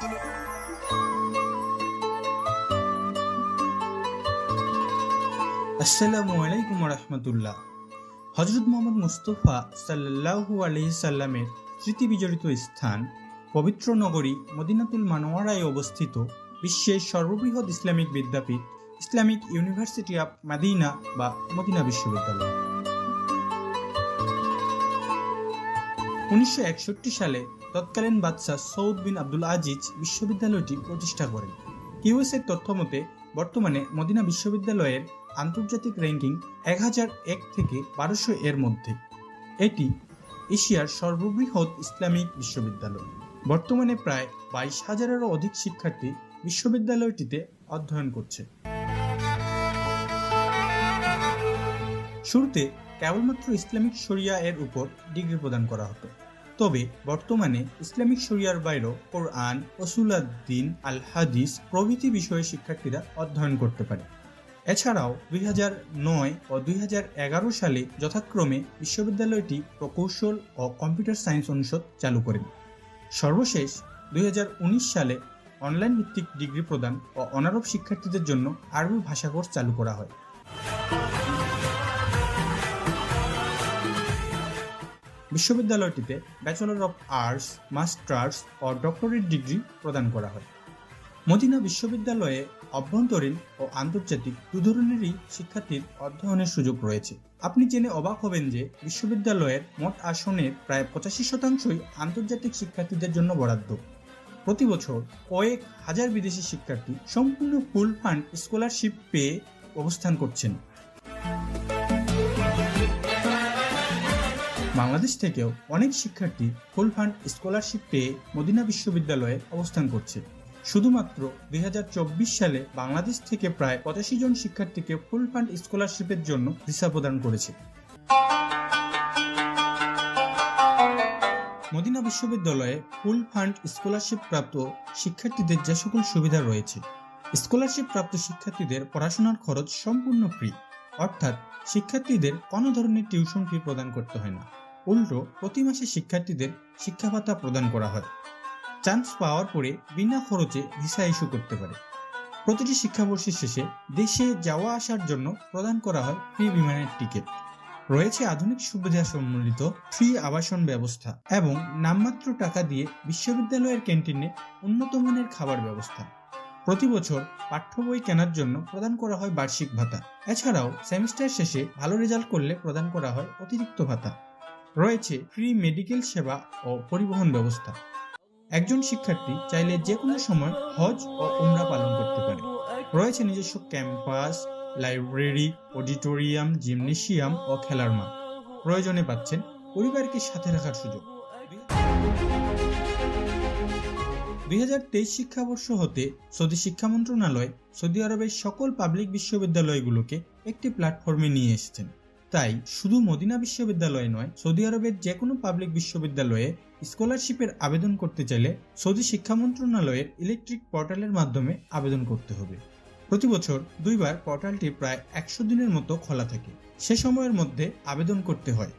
আসসালামু আলাইকুম রহমতুল্লাহ হজরত মোহাম্মদ মুস্তফা সাল্লাহু আলহি সাল্লামের স্মৃতি বিজড়িত স্থান পবিত্র নগরী মদিনাতুল মানোয়ারায় অবস্থিত বিশ্বের সর্ববৃহৎ ইসলামিক বিদ্যাপীঠ, ইসলামিক ইউনিভার্সিটি অফ মাদিনা বা মদিনা বিশ্ববিদ্যালয়। উনিশশো একষট্টি সালে তৎকালীন বাদশাহ সৌদ বিন আব্দুল আজিজ বিশ্ববিদ্যালয়টি প্রতিষ্ঠা করেন। কিউএসের তথ্য মতে, বর্তমানে মদিনা বিশ্ববিদ্যালয়ের আন্তর্জাতিক র্যাঙ্কিং এক হাজার এক থেকে বারোশো এর মধ্যে। এটি এশিয়ার সর্ববৃহৎ ইসলামিক বিশ্ববিদ্যালয়। বর্তমানে প্রায় বাইশ হাজারেরও অধিক শিক্ষার্থী বিশ্ববিদ্যালয়টিতে অধ্যয়ন করছে। শুরুতে কেবলমাত্র ইসলামিক শরিয়া এর উপর ডিগ্রি প্রদান করা হতো। তবে বর্তমানে ইসলামিক শরিয়ার বাইরেও কোরআন ওসুলাদ্দিন আল হাদিস প্রভৃতি বিষয়ে শিক্ষার্থীরা অধ্যয়ন করতে পারে। এছাড়াও দুই নয় ও দুই হাজার এগারো সালে যথাক্রমে বিশ্ববিদ্যালয়টি প্রকৌশল ও কম্পিউটার সায়েন্স অনুষদ চালু করেন। সর্বশেষ দুই হাজার উনিশ সালে অনলাইন ভিত্তিক ডিগ্রি প্রদান ও অনারব শিক্ষার্থীদের জন্য আরবি ভাষা কোর্স চালু করা হয়। বিশ্ববিদ্যালয়টিতে ব্যাচেলর অফ আর্টস মাস্টার্স ও ডক্টরেট ডিগ্রি প্রদান করা হয়। মদিনা বিশ্ববিদ্যালয়ে অভ্যন্তরীণ ও আন্তর্জাতিক দু ধরনেরই শিক্ষার্থীর অধ্যয়নের সুযোগ রয়েছে। আপনি জেনে অবাক হবেন যে বিশ্ববিদ্যালয়ের মোট আসনের প্রায় পঁচাশি শতাংশই আন্তর্জাতিক শিক্ষার্থীদের জন্য বরাদ্দ। প্রতি বছর কয়েক হাজার বিদেশি শিক্ষার্থী সম্পূর্ণ ফুল ফান্ড স্কলারশিপ পেয়ে অবস্থান করছেন। বাংলাদেশ থেকেও অনেক শিক্ষার্থী ফুল ফান্ড স্কলারশিপ পেয়ে মদিনা বিশ্ববিদ্যালয়ে অবস্থান করছে। শুধুমাত্র দুই সালে বাংলাদেশ থেকে প্রায় পঁচাশি জন শিক্ষার্থীকে ফুল ফান্ড স্কলারশিপের জন্য ভিসা প্রদান করেছে। মদিনা বিশ্ববিদ্যালয়ে ফুল ফান্ড স্কলারশিপ প্রাপ্ত শিক্ষার্থীদের যে সকল সুবিধা রয়েছে, স্কলারশিপ প্রাপ্ত শিক্ষার্থীদের পড়াশোনার খরচ সম্পূর্ণ ফ্রি অর্থাৎ শিক্ষার্থীদের কোনো ধরনের টিউশন ফি প্রদান করতে হয় না। উল্টো প্রতি মাসে শিক্ষার্থীদের শিক্ষা ভাতা প্রদান করা হয়। চান্স পাওয়ার পরে বিনা খরচে ভিসা ইস্যু করতে পারে। প্রতিটি শিক্ষাবর্ষের শেষে দেশে যাওয়া আসার জন্য প্রদান করা হয় ফ্রি বিমানের টিকিট। রয়েছে আধুনিক সুবিধা সম্মিলিত ফ্রি আবাসন ব্যবস্থা এবং নামমাত্র টাকা দিয়ে বিশ্ববিদ্যালয়ের ক্যান্টিনে উন্নত মানের খাবার ব্যবস্থা। প্রতি বছর পাঠ্য বই কেনার জন্য প্রদান করা হয় বার্ষিক ভাতা। এছাড়াও সেমিস্টার শেষে ভালো রেজাল্ট করলে প্রদান করা হয় অতিরিক্ত ভাতা। রয়েছে ফ্রি মেডিকেল সেবা ও পরিবহন ব্যবস্থা। একজন শিক্ষার্থী চাইলে যে কোনো সময় হজ ও উমরা পালন করতে পারে। রয়েছে নিজস্ব ক্যাম্পাস, লাইব্রেরি, অডিটোরিয়াম, জিমনেশিয়াম ও খেলার মাঠ। প্রয়োজনে পাচ্ছেন পরিবারকে সাথে রাখার সুযোগ। দুই হাজার তেইশ শিক্ষাবর্ষ হতে সৌদি শিক্ষা মন্ত্রণালয় সৌদি আরবের সকল পাবলিক বিশ্ববিদ্যালয়গুলোকে একটি প্ল্যাটফর্মে নিয়ে এসেছেন। তাই শুধু মদিনা বিশ্ববিদ্যালয় নয়, সৌদি আরবের যে কোনো পাবলিক বিশ্ববিদ্যালয়ে স্কলারশিপের আবেদন করতে চাইলে সৌদি শিক্ষা মন্ত্রণালয়ের ইলেকট্রিক পোর্টালের মাধ্যমে আবেদন করতে হবে। প্রতি বছর দুইবার পোর্টালটি প্রায় একশো দিনের মতো খোলা থাকে। সে সময়ের মধ্যে আবেদন করতে হয়।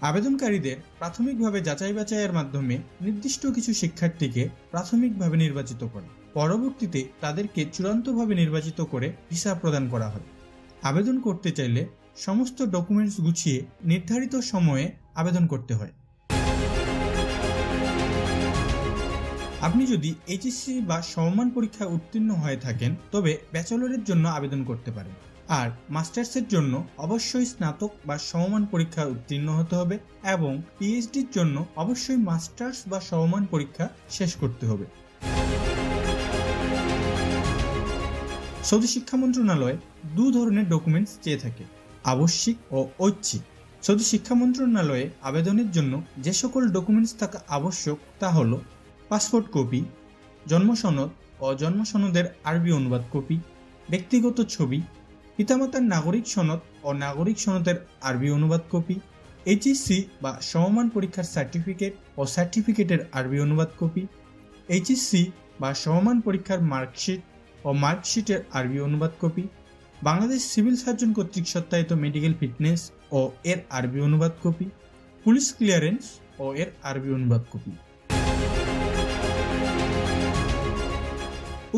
আবেদনকারীদের প্রাথমিকভাবে যাচাই বাছাইয়ের মাধ্যমে নির্দিষ্ট কিছু শিক্ষার্থীকে প্রাথমিকভাবে নির্বাচিত করে। পরবর্তীতে তাদেরকে চূড়ান্তভাবে নির্বাচিত করে ভিসা প্রদান করা হয়। আবেদন করতে চাইলে সমস্ত ডকুমেন্টস গুছিয়ে নির্ধারিত সময়ে আবেদন করতে হয়। আপনি যদি এইচএসসি বা সমমান পরীক্ষায় উত্তীর্ণ হয়ে থাকেন, তবে ব্যাচেলরের জন্য আবেদন করতে পারেন। আর মাস্টার্সের জন্য অবশ্যই স্নাতক বা সমমান পরীক্ষায় উত্তীর্ণ হতে হবে এবং পিএইচডির জন্য অবশ্যই মাস্টার্স বা সমমান পরীক্ষা শেষ করতে হবে। সৌদি শিক্ষা মন্ত্রণালয় দু ধরনের ডকুমেন্টস চেয়ে থাকে। আবশ্যিক ও ঐচ্ছিক। শুধু শিক্ষা মন্ত্রণালয়ে আবেদনের জন্য যে সকল ডকুমেন্টস থাকা আবশ্যক তা হল পাসপোর্ট কপি, জন্ম সনদ ও জন্ম সনদের আরবি অনুবাদ কপি, ব্যক্তিগত ছবি, পিতামাতার নাগরিক সনদ ও নাগরিক সনদের আরবি অনুবাদ কপি, এইচএসসি বা সমমান পরীক্ষার সার্টিফিকেট ও সার্টিফিকেটের আরবি অনুবাদ কপি, এইচএসসি বা সমমান পরীক্ষার মার্কশিট ও মার্কশিটের আরবি অনুবাদ কপি বাংলাদেশ সিভিল সার্জন কর্তৃক সত্যায়িত মেডিকেল ফিটনেস ও এর আরবি অনুবাদ কপি, পুলিশ ক্লিয়ারেন্স ও এর আরবি অনুবাদ কপি।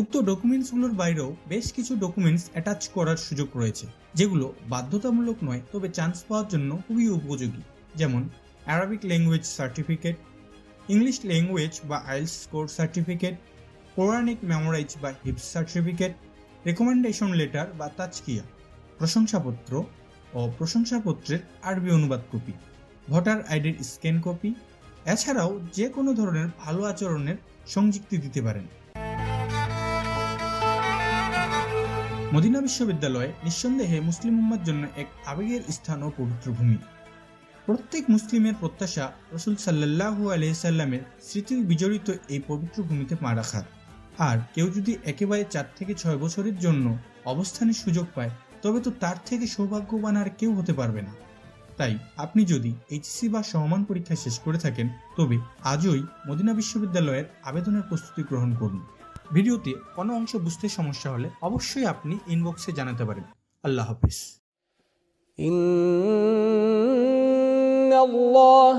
উক্ত ডকুমেন্টসগুলোর বাইরেও বেশ কিছু ডকুমেন্টস অ্যাটাচ করার সুযোগ রয়েছে, যেগুলো বাধ্যতামূলক নয়, তবে চান্স পাওয়ার জন্য খুবই উপযোগী। যেমন Arabic language certificate English language বা আইএলস স্কোর সার্টিফিকেট পৌরাণিক মেমোরাইজ বা হিপস সার্টিফিকেট রেকমেন্ডেশন লেটার বা তাজকিয়া, প্রশংসাপত্র ও প্রশংসাপত্রের আরবি অনুবাদ কপি, ভোটার আইডির স্ক্যান কপি, এছাড়াও যে কোনো ধরনের ভালো আচরণের সংযুক্তি দিতে পারেন। মদিনা বিশ্ববিদ্যালয় নিঃসন্দেহে মুসলিম উম্মার জন্য এক আবেগের স্থান ও পবিত্র ভূমি। প্রত্যেক মুসলিমের প্রত্যাশা রসুল সাল্লাহু আলহিসাল্লামের স্মৃতি বিজড়িত এই পবিত্র ভূমিতে পা রাখা আর কেউ যদি একেবারে চার থেকে ছয় বছরের জন্য অবস্থানের সুযোগ পায় তবে তো তার থেকে সৌভাগ্যবান আর কেউ হতে পারবে না তাই আপনি যদি এইচএসসি বা সমান পরীক্ষা শেষ করে থাকেন তবে আজই মদিনা বিশ্ববিদ্যালয়ের আবেদনের প্রস্তুতি গ্রহণ করুন ভিডিওতে কোনো অংশ বুঝতে সমস্যা হলে অবশ্যই আপনি ইনবক্সে জানাতে পারেন আল্লাহ হাফিজ إن الله